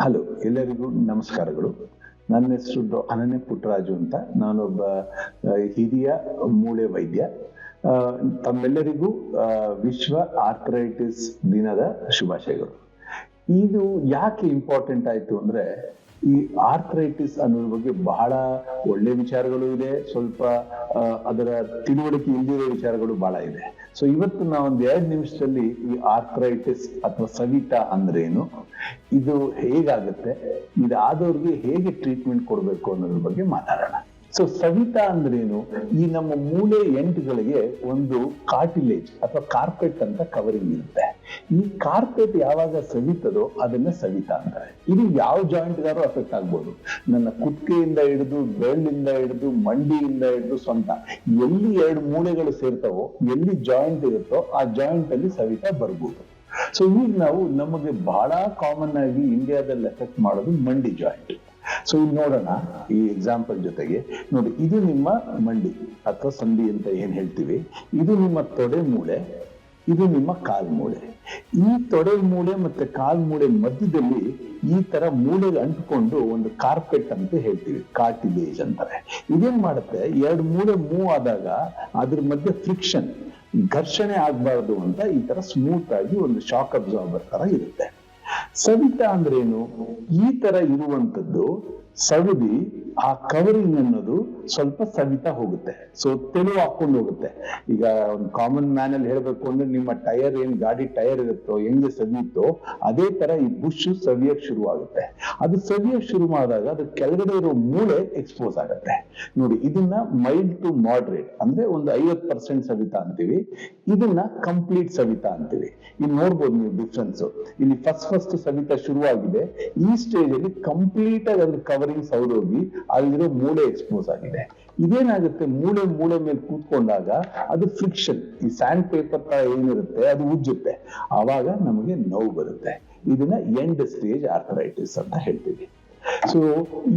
Hello, ಎಲ್ಲರಿಗೂ ನಮಸ್ಕಾರಗಳು. ನನ್ನ ಹೆಸರು ಅನನ್ಯ ಪುಟ್ಟರಾಜು ಅಂತ. ನಾನೊಬ್ಬ ಹಿರಿಯ ಮೂಳೆ ವೈದ್ಯ. ತಮ್ಮೆಲ್ಲರಿಗೂ ವಿಶ್ವ ಆರ್ಥರೈಟಿಸ್ ದಿನದ ಶುಭಾಶಯಗಳು. ಇದು ಯಾಕೆ ಇಂಪಾರ್ಟೆಂಟ್ ಆಯ್ತು ಅಂದ್ರೆ ಈ ಆರ್ಥ್ರೈಟಿಸ್ ಅನ್ನೋದ್ರ ಬಗ್ಗೆ ಬಹಳ ಒಳ್ಳೆ ವಿಚಾರಗಳು ಇದೆ. ಸ್ವಲ್ಪ ಅದರ ತಿಳುವಳಿಕೆ ಇಲ್ದಿರೋ ವಿಚಾರಗಳು ಬಹಳ ಇದೆ. ಸೊ ಇವತ್ತು ನಾವು ಒಂದ್ ಎರಡು ನಿಮಿಷದಲ್ಲಿ ಈ ಆರ್ಥ್ರೈಟಿಸ್ ಅಥವಾ ಸವಿತ ಅಂದ್ರೇನು, ಇದು ಹೇಗಾಗುತ್ತೆ, ಇದಾದವ್ರಿಗೆ ಹೇಗೆ ಟ್ರೀಟ್ಮೆಂಟ್ ಕೊಡಬೇಕು ಅನ್ನೋದ್ರ ಬಗ್ಗೆ ಮಾತಾಡೋಣ. ಸೊ ಸವಿತಾ ಅಂದ್ರೇನು, ಈ ನಮ್ಮ ಮೂಳೆ ಎಂಟುಗಳಿಗೆ ಒಂದು ಕಾರ್ಟಿಲೇಜ್ ಅಥವಾ ಕಾರ್ಪೆಟ್ ಅಂತ ಕವರಿಂಗ್ ಇರುತ್ತೆ. ಈ ಕಾರ್ಪೆಟ್ ಯಾವಾಗ ಸವಿತದೋ ಅದನ್ನ ಸವಿತಾ ಅಂತಾರೆ. ಇದು ಯಾವ ಜಾಯಿಂಟ್ಗಾರು ಅಫೆಕ್ಟ್ ಆಗ್ಬೋದು. ನನ್ನ ಕುತ್ತಿಗೆಯಿಂದ ಹಿಡಿದು ಬೆಳ್ಳಿಂದ ಹಿಡಿದು, ಮಂಡಿಯಿಂದ ಹಿಡಿದು ಸ್ವಂತ. ಎಲ್ಲಿ ಎರಡು ಮೂಳೆಗಳು ಸೇರ್ತವೋ, ಎಲ್ಲಿ ಜಾಯಿಂಟ್ ಇರುತ್ತೋ ಆ ಜಾಯಿಂಟ್ ಅಲ್ಲಿ ಸವಿತಾ ಬರ್ಬೋದು. ಸೊ ಈಗ ನಾವು ನಮಗೆ ಬಹಳ ಕಾಮನ್ ಆಗಿ ಇಂಡಿಯಾದಲ್ಲಿ ಎಫೆಕ್ಟ್ ಮಾಡೋದು ಮಂಡಿ ಜಾಯಿಂಟ್. ಸೊ ಇಲ್ಲಿ ನೋಡೋಣ ಈ ಎಕ್ಸಾಂಪಲ್ ಜೊತೆಗೆ. ನೋಡಿ, ಇದು ನಿಮ್ಮ ಮಂಡಿ, ಅಥವಾ ಸಂಧಿ ಅಂತ ಏನ್ ಹೇಳ್ತೀವಿ? ಇದು ನಿಮ್ಮ ತೊಡೆ ಮೂಳೆ ಇದು ನಿಮ್ಮ ಕಾಲ್ ಮೂಳೆ. ಈ ತೊಡೆ ಮೂಳೆ ಮತ್ತೆ ಕಾಲ್ ಮೂಳೆ ಮಧ್ಯದಲ್ಲಿ ಈ ತರ ಮೂಳೆಗೆ ಅಂಟ್ಕೊಂಡು ಒಂದು ಕಾರ್ಪೆಟ್ ಅಂತ ಹೇಳ್ತೀವಿ ಕಾರ್ಟಿಲೇಜ್ ಅಂತಾರೆ. ಇದೇನ್ ಮಾಡುತ್ತೆ? ಎರಡು ಮೂಳೆ ಮೂವ್ ಆದಾಗ ಅದ್ರ ಮಧ್ಯೆ ಫ್ರಿಕ್ಷನ್ ಘರ್ಷಣೆ ಆಗ್ಬಾರ್ದು ಅಂತ ಈ ತರ ಸ್ಮೂತ್ ಆಗಿ ಒಂದು ಶಾಕ್ ಅಬ್ಸಾರ್ಬರ್ ತರ ಇರುತ್ತೆ. ಸವಿತಾ ಅಂದ್ರೇನು? ಈ ತರ ಇರುವಂತದ್ದು ಸವಿದಿ ಆ ಕವರಿಂಗ್ ಅನ್ನೋದು ಸ್ವಲ್ಪ ಸವಿತಾ ಹೋಗುತ್ತೆ. ಸೊ ತೆಳು ಹಾಕೊಂಡು ಹೋಗುತ್ತೆ. ಈಗ ಒಂದು ಕಾಮನ್ ಮ್ಯಾನ್ ಅಲ್ಲಿ ಹೇಳ್ಬೇಕು ಅಂದ್ರೆ ನಿಮ್ಮ ಟೈರ್ ಏನ್ ಗಾಡಿ ಟೈರ್ ಇರುತ್ತೋ, ಹೆಂಗೆ ಸವಿಯುತ್ತೋ ಅದೇ ತರ ಈ ಬುಷ್ ಸವಿಯಕ್ ಶುರು ಆಗುತ್ತೆ ಅದು ಸವಿಯಕ್ ಶುರು ಮಾಡಿದಾಗ ಅದು ಕೆಳಗಡೆ ಇರೋ ಮೂಳೆ ಎಕ್ಸ್ಪೋಸ್ ಆಗುತ್ತೆ. ನೋಡಿ, ಇದನ್ನ ಮೈಲ್ಡ್ ಟು ಮಾಡ್ರೇಟ್ ಅಂದ್ರೆ ಒಂದು ಐವತ್ ಪರ್ಸೆಂಟ್ ಸವಿತಾ ಅಂತೀವಿ. ಇದನ್ನ ಕಂಪ್ಲೀಟ್ ಸವಿತಾ ಅಂತೀವಿ. ಇಲ್ಲಿ ನೋಡ್ಬೋದು ನೀವು ಡಿಫ್ರೆನ್ಸ್ ಇಲ್ಲಿ ಫಸ್ಟ್ ಫಸ್ಟ್ ಸವಿತಾ ಶುರುವಾಗಿದೆ. ಈ ಸ್ಟೇಜ್ ಅಲ್ಲಿ ಕಂಪ್ಲೀಟ್ ಆಗಿ ಅದ್ರ ಕವರಿಂಗ್ ಹೋಗಿ ಅಲ್ಲಿರೋ ಮೂಳೆ ಎಕ್ಸ್ಪೋಸ್ ಆಗಿದೆ. ಇದೇನಾಗುತ್ತೆ? ಮೂಳೆ ಮೂಳೆ ಮೇಲೆ ಕೂತ್ಕೊಂಡಾಗ ಅದು ಫ್ರಿಕ್ಷನ್ ಈ ಸ್ಯಾಂಡ್ ಪೇಪರ್ ತರ ಏನಿರುತ್ತೆ, ಅದು ಉಜ್ಜುತ್ತೆ. ಆವಾಗ ನಮಗೆ ನೋವು ಬರುತ್ತೆ. ಇದನ್ನ ಎಂಡ್ ಸ್ಟೇಜ್ ಆರ್ಥರೈಟಿಸ್ ಅಂತ ಹೇಳ್ತೀವಿ. ಸೊ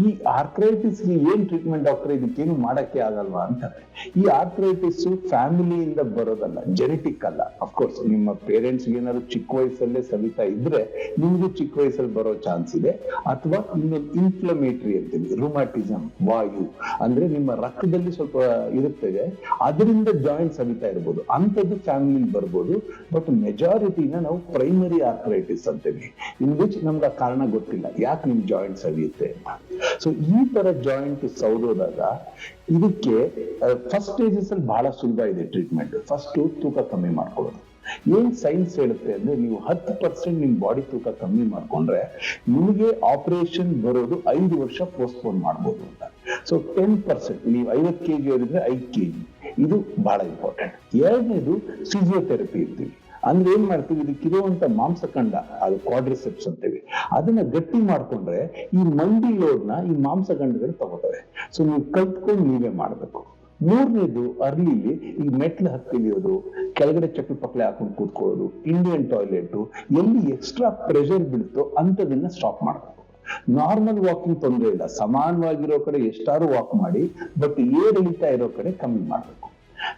ಈ ಆರ್ಥ್ರೈಟಿಸ್ಗೆ ಏನ್ ಟ್ರೀಟ್ಮೆಂಟ್ ಡಾಕ್ಟರ್ ಇದಕ್ಕೇನು ಮಾಡಕ್ಕೆ ಆಗಲ್ವಾ ಅಂತಾರೆ ಈ ಆರ್ಥ್ರೈಟಿಸ್ ಫ್ಯಾಮಿಲಿಯಿಂದ ಬರೋದಲ್ಲ ಜೆನೆಟಿಕ್ ಅಲ್ಲ. ಅಫ್ಕೋರ್ಸ್ ನಿಮ್ಮ ಪೇರೆಂಟ್ಸ್ ಏನಾದ್ರು ಚಿಕ್ಕ ವಯಸ್ಸಲ್ಲೇ ಸವಿತಾ ಇದ್ರೆ, ನಿಮ್ಗೂ ಚಿಕ್ಕ ವಯಸ್ಸಲ್ಲಿ ಬರೋ ಚಾನ್ಸ್ ಇದೆ. ಅಥವಾ ಇನ್ನೊಂದು ಇನ್ಫ್ಲಮೇಟರಿ ಅಂತೀವಿ ರುಮಾಟಿಸಮ್ ವಾಯು, ಅಂದ್ರೆ ನಿಮ್ಮ ರಕ್ತದಲ್ಲಿ ಸ್ವಲ್ಪ ಇರುತ್ತದೆ ಅದರಿಂದ ಜಾಯಿಂಟ್ ಸವಿತಾ ಇರ್ಬೋದು. ಅಂಥದ್ದು ಫ್ಯಾಮಿಲಿ ಬರ್ಬೋದು. ಬಟ್ ಮೆಜಾರಿಟಿನ ನಾವು ಪ್ರೈಮರಿ ಆರ್ಥ್ರೈಟಿಸ್ ಅಂತೀವಿ. ಇನ್ ವಿಚ್ ನಮ್ಗೆ ಆ ಕಾರಣ ಗೊತ್ತಿಲ್ಲ. ಯಾಕೆ ನಿಮ್ ಜಾಯಿಂಟ್ ಅಂತ ಸೊ ಈ ತರ ಜಾಯಿಂಟ್ ಸೌದೋದಾಗ ಇದಕ್ಕೆ ಫಸ್ಟ್ ಸ್ಟೇಜಸ್ ಅಲ್ಲಿ ಬಹಳ ಸುಲಭ ಇದೆ ಟ್ರೀಟ್ಮೆಂಟ್ ಫಸ್ಟ್ ತೂಕ ಕಮ್ಮಿ ಮಾಡ್ಕೊಳ್ಳೋದು. ಏನ್ ಸೈನ್ಸ್ ಹೇಳುತ್ತೆ ಅಂದ್ರೆ ನೀವು ಹತ್ತು ಪರ್ಸೆಂಟ್ ನಿಮ್ ಬಾಡಿ ತೂಕ ಕಮ್ಮಿ ಮಾಡ್ಕೊಂಡ್ರೆ ನಿಮಗೆ ಆಪರೇಷನ್ ಬರೋದು ಐದು ವರ್ಷ ಪೋಸ್ಟ್ಪೋನ್ ಮಾಡ್ಬೋದು ಅಂತ. ಸೊ ಟೆನ್ ಪರ್ಸೆಂಟ್ ನೀವು ಐವತ್ತು ಕೆಜಿ ಹೇಳಿದ್ರೆ ಐದು ಕೆಜಿ ಇದು ಬಹಳ ಇಂಪಾರ್ಟೆಂಟ್ ಎರಡನೇದು ಫಿಸಿಯೋಥೆರಪಿ ಇರ್ತೀವಿ. ಅಂದ್ರೆ ಏನ್ ಮಾಡ್ತೀವಿ? ಇದಕ್ಕಿರುವಂತ ಮಾಂಸಖಂಡ, ಅದು ಕ್ವಾಡ್ರಿಸೆಪ್ಸ್ ಅಂತೇವೆ. ಅದನ್ನ ಗಟ್ಟಿ ಮಾಡ್ಕೊಂಡ್ರೆ ಈ ಮಂಡಿ ಲೋಡ್ನ ಈ ಮಾಂಸಖಂಡಗಳು ತಗೋತವೆ ಸೊ ನೀವು ಕಲ್ತ್ಕೊಂಡು ನೀವೇ ಮಾಡ್ಬೇಕು. ಮೂರನೇದು ಅರ್ಲಿಲಿ ಈ ಮೆಟ್ಲು ಹತ್ತಿಳಿಯೋದು ಕೆಳಗಡೆ ಚಪ್ಪಲಿ ಪಕ್ಕಲೆ ಹಾಕೊಂಡು ಕೂತ್ಕೊಳ್ಳೋದು ಇಂಡಿಯನ್ ಟಾಯ್ಲೆಟ್ ಎಲ್ಲಿ ಎಕ್ಸ್ಟ್ರಾ ಪ್ರೆಷರ್ ಬೀಳುತ್ತೋ ಅಂಥದನ್ನ ಸ್ಟಾಪ್ ಮಾಡಬೇಕು. ನಾರ್ಮಲ್ ವಾಕಿಂಗ್ ತೊಂದರೆ ಇಲ್ಲ. ಸಮಾನವಾಗಿರೋ ಕಡೆ ಎಷ್ಟಾರು ವಾಕ್ ಮಾಡಿ ಬಟ್ ಏರ್ ಇಳಿತಾ ಇರೋ ಕಡೆ ಕಮ್ಮಿ ಮಾಡಬೇಕು.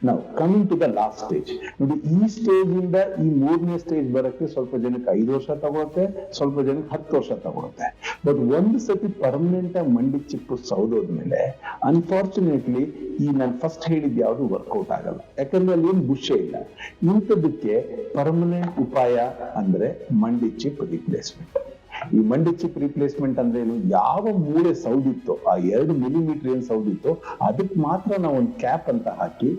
ನಾವು coming to the last stage ನೋಡಿ ಈ ಸ್ಟೇಜ್ ಇಂದ ಈ ಮೂರನೇ ಸ್ಟೇಜ್ ಬರಕ್ಕೆ ಸ್ವಲ್ಪ ಜನಕ್ಕೆ ಐದು ವರ್ಷ ತಗೊಳುತ್ತೆ, ಸ್ವಲ್ಪ ಜನಕ್ಕೆ ಹತ್ತು ವರ್ಷ ತಗೊಳುತ್ತೆ. ಬಟ್ ಒಂದು ಸತಿ ಪರ್ಮನೆಂಟ್ ಆಗಿ ಮಂಡಿ ಚಿಪ್ಪು ಸೌದೋದ್ಮೇಲೆ ಅನ್ಫಾರ್ಚುನೇಟ್ಲಿ ಈ ನಾನು ಫಸ್ಟ್ ಹೇಳಿದ್ ಯಾವುದು ವರ್ಕೌಟ್ ಆಗಲ್ಲ. ಯಾಕಂದ್ರೆ ಅಲ್ಲಿ ಏನು ಬುಷೆ ಇಲ್ಲ. ಇಂಥದಕ್ಕೆ ಪರ್ಮನೆಂಟ್ ಉಪಾಯ ಅಂದ್ರೆ ಮಂಡಿ ಚಿಪ್ ರಿಪ್ಲೇಸ್ಮೆಂಟ್ ಈ ಮಂಡಿ ಚಿಪ್ ರಿಪ್ಲೇಸ್ಮೆಂಟ್ ಅಂದ್ರೆ ಏನು? ಯಾವ ಮೂಳೆ ಸೌದಿತ್ತೋ, ಆ ಎರಡು ಮಿಲಿಮೀಟರ್ ಏನ್ ಸೌದಿತ್ತೋ, ಅದಕ್ಕೆ ಮಾತ್ರ ನಾವು ಒಂದು ಕ್ಯಾಪ್ ಅಂತ ಹಾಕಿ,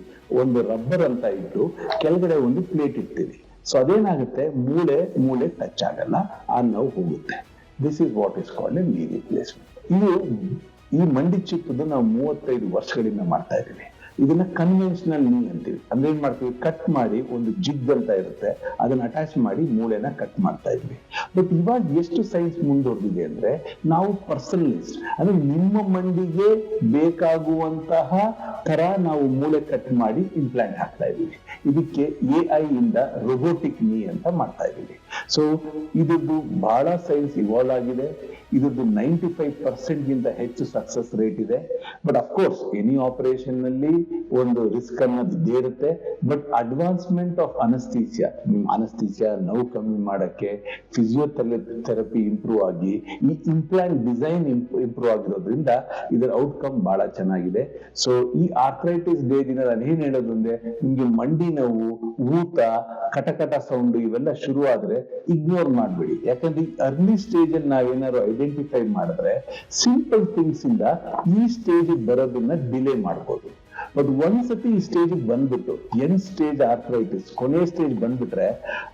ಒಂದು ರಬ್ಬರ್ ಅಂತ ಇಟ್ಟು ಕೆಳಗಡೆ ಒಂದು ಪ್ಲೇಟ್ ಇಡ್ತೀವಿ ಸೊ ಅದೇನಾಗುತ್ತೆ? ಮೂಳೆ ಮೂಳೆ ಟಚ್ ಆಗಲ್ಲ ಆ ನೋವು ಹೋಗುತ್ತೆ. This is what is called a knee replacement ಇದು ಈ ಮಂಡಿ ಚಿಪ್ಪದು ನಾವು ಮೂವತ್ತೈದು ವರ್ಷಗಳಿಂದ ಮಾಡ್ತಾ ಇದ್ದೀವಿ. ಇದನ್ನ ಕನ್ವೆನ್ಷನಲ್ ನೀ ಅಂತೀವಿ. ಅಂದ್ರೆ ಏನ್ ಮಾಡ್ತೀವಿ? ಕಟ್ ಮಾಡಿ ಒಂದು ಜಿಗ್ ಅಂತ ಇರುತ್ತೆ. ಅದನ್ನ ಅಟ್ಯಾಚ್ ಮಾಡಿ ಮೂಳೆನ ಕಟ್ ಮಾಡ್ತಾ ಇದ್ವಿ. ಬಟ್ ಇವಾಗ ಎಷ್ಟು ಸೈನ್ಸ್ ಮುಂದುವರೆದಿದೆ ಅಂದ್ರೆ ನಾವು ಪರ್ಸನಲಿಸ್ಟ್ ಅಂದ್ರೆ ನಿಮ್ಮ ಮಂಡಿಗೆ ಬೇಕಾಗುವಂತಹ ತರ ನಾವು ಮೂಳೆ ಕಟ್ ಮಾಡಿ ಇಂಪ್ಲಾಂಟ್ ಹಾಕ್ತಾ ಇದ್ದೀವಿ. ಇದಕ್ಕೆ ಎ ಐ ಇಂದ ರೋಬೋಟಿಕ್ ನೀ ಅಂತ ಮಾಡ್ತಾ ಇದ್ದೀವಿ. ಸೊ ಇದ್ರದ್ದು ಬಹಳ ಸೈನ್ಸ್ ಇವಾಲ್ವ್ ಆಗಿದೆ. ಇದ್ರದ್ದು ನೈಂಟಿ ಫೈವ್ ಪರ್ಸೆಂಟ್ ಗಿಂತ ಹೆಚ್ಚು ಸಕ್ಸಸ್ ರೇಟ್ ಇದೆ. ಬಟ್ ಅಫ್ಕೋರ್ಸ್ ಎನಿ ಆಪರೇಷನ್ನಲ್ಲಿ ಒಂದು ರಿಸ್ಕ್ ಅನ್ನೋದು ಇದ್ದೇ ಇರುತ್ತೆ. ಬಟ್ ಅಡ್ವಾನ್ಸ್ಮೆಂಟ್ ಆಫ್ ಅನಸ್ತೀಸಿಯಾ ನಿಮ್ ಅನಸ್ತೀಸಿಯಾ ನೋವು ಕಮ್ಮಿ ಮಾಡಕ್ಕೆ ಫಿಸಿಯೋಥೆರಪಿ ಥೆರಪಿ ಇಂಪ್ರೂವ್ ಆಗಿ, ಈ ಇಂಪ್ಲಾಂಟ್ ಡಿಸೈನ್ ಇಂಪ್ರೂವ್ ಆಗಿರೋದ್ರಿಂದ ಇದರ ಔಟ್ಕಮ್ ಬಹಳ ಚೆನ್ನಾಗಿದೆ. ಸೊ ಈ ಆರ್ಥ್ರೈಟಿಸ್ ಡೇ ದಿನ ನಾನು ಏನ್ ಹೇಳೋದು ಅಂದ್ರೆ ನಿಮ್ಗೆ ಮಂಡಿ ನೋವು, ಊತ, ಕಟಕಟ ಸೌಂಡ್ ಇವೆಲ್ಲ ಶುರು ಆದ್ರೆ ಇಗ್ನೋರ್ ಮಾಡ್ಬೇಡಿ. ಯಾಕಂದ್ರೆ ಈ ಅರ್ಲಿ ಸ್ಟೇಜ್ ಅಲ್ಲಿ ನಾವೇನಾದ್ರು ಐಡೆಂಟಿಫೈ ಮಾಡಿದ್ರೆ ಸಿಂಪಲ್ ಥಿಂಗ್ಸ್ ಇಂದ ಈ ಸ್ಟೇಜ್ ಬರೋದನ್ನ ಡಿಲೇ ಮಾಡ್ಬೋದು. ಬಟ್ ಒಂದ್ಸತಿ ಈ ಸ್ಟೇಜ್ ಬಂದ್ಬಿಟ್ಟು ಎನ್ ಸ್ಟೇಜ್ ಆರ್ಥ್ರೈಟಿಸ್ ಕೊನೆ ಸ್ಟೇಜ್ ಬಂದ್ಬಿಟ್ರೆ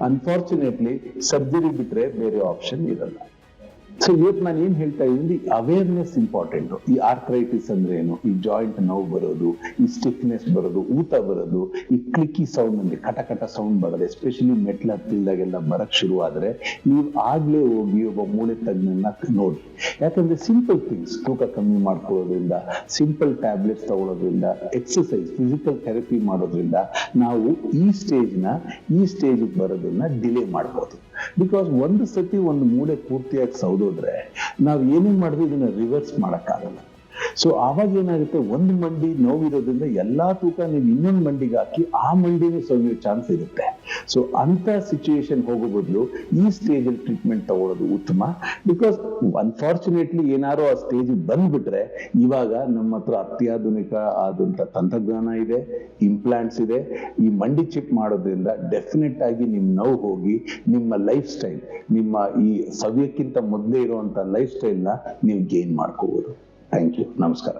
ಅನ್ಫಾರ್ಚುನೇಟ್ಲಿ ಸರ್ಜರಿ ಬಿಟ್ರೆ ಬೇರೆ ಆಪ್ಷನ್ ಇರಲ್ಲ. ಸೊ ಇವತ್ತು ನಾನು ಏನ್ ಹೇಳ್ತಾ ಇದ್ದೀನಿ ಅವೇರ್ನೆಸ್ ಇಂಪಾರ್ಟೆಂಟ್ ಈ ಆರ್ಥ್ರೈಟಿಸ್ ಅಂದ್ರೆ ಏನು? ಈ ಜಾಯಿಂಟ್ ನೋವು ಬರೋದು, ಈ ಸ್ಟಿಫ್ನೆಸ್ ಬರೋದು, ಊತ ಬರೋದು, ಈ ಕ್ಲಿಕ್ಕಿ ಸೌಂಡ್ ಅಂದ್ರೆ ಕಟ ಕಟ ಸೌಂಡ್ ಬರೋದು ಎಸ್ಪೆಷಲಿ ಮೆಟ್ಲ ಹತ್ತಿಲ್ದಾಗೆಲ್ಲ ಬರಕ್ ಶುರು ಆದ್ರೆ ನೀವು ಆಗ್ಲೇ ಹೋಗಿ ಒಬ್ಬ ಮೂಳೆ ತಜ್ಞನ ನೋಡಿ. ಯಾಕಂದ್ರೆ ಸಿಂಪಲ್ ಥಿಂಗ್ಸ್ ತೂಕ ಕಮ್ಮಿ ಮಾಡ್ಕೊಳ್ಳೋದ್ರಿಂದ ಸಿಂಪಲ್ ಟ್ಯಾಬ್ಲೆಟ್ಸ್ ತಗೊಳ್ಳೋದ್ರಿಂದ ಎಕ್ಸಸೈಸ್ ಫಿಸಿಕಲ್ ಥೆರಪಿ ಮಾಡೋದ್ರಿಂದ, ನಾವು ಈ ಸ್ಟೇಜ್ನ ಈ ಸ್ಟೇಜ್ ಬರೋದನ್ನ ಡಿಲೇ ಮಾಡ್ಬೋದು. ಬಿಕಾಸ್ ಒಂದು ಸತಿ ಒಂದು ಮೂಳೆ ಪೂರ್ತಿಯಾಗಿ ಸೌದೋದ್ರೆ ನಾವು ಏನೇ ಮಾಡಿದ್ವಿ ಇದನ್ನ ರಿವರ್ಸ್ ಮಾಡಕ್ಕಾಗಲ್ಲ. ಸೊ ಆವಾಗ ಏನಾಗುತ್ತೆ? ಒಂದು ಮಂಡಿ ನೋವಿರೋದ್ರಿಂದ ಎಲ್ಲಾ ತೂಕ ನೀವು ಇನ್ನೊಂದು ಮಂಡಿಗೆ ಹಾಕಿ ಆ ಮಂಡಿನೂ ಸೌಯೋ ಚಾನ್ಸ್ ಇರುತ್ತೆ. ಸೊ ಅಂತ ಸಿಚುಯೇಷನ್ ಹೋಗೋ ಬದಲು ಈ ಸ್ಟೇಜ್ ಅಲ್ಲಿ ಟ್ರೀಟ್ಮೆಂಟ್ ತಗೊಳ್ಳೋದು ಉತ್ತಮ. ಬಿಕಾಸ್ ಅನ್ಫಾರ್ಚುನೇಟ್ಲಿ ಏನಾರೋ ಆ ಸ್ಟೇಜ್ ಬಂದ್ಬಿಟ್ರೆ ಇವಾಗ ನಮ್ಮ ಹತ್ರ ಅತ್ಯಾಧುನಿಕ ಆದಂತ ತಂತ್ರಜ್ಞಾನ ಇದೆ ಇಂಪ್ಲಾಂಟ್ಸ್ ಇದೆ. ಈ ಮಂಡಿ ಚಿಪ್ ಮಾಡೋದ್ರಿಂದ ಡೆಫಿನೆಟ್ ಆಗಿ ನಿಮ್ ನೋವು ಹೋಗಿ ನಿಮ್ಮ ಲೈಫ್ ಸ್ಟೈಲ್ ನಿಮ್ಮ ಈ ಸವ್ಯಕ್ಕಿಂತ ಮೊದಲೇ ಇರುವಂತ ಲೈಫ್ ಸ್ಟೈಲ್ನ ನೀವು ಗೇನ್ ಮಾಡ್ಕೋಬಹುದು ಥ್ಯಾಂಕ್ ಯು ನಮಸ್ಕಾರ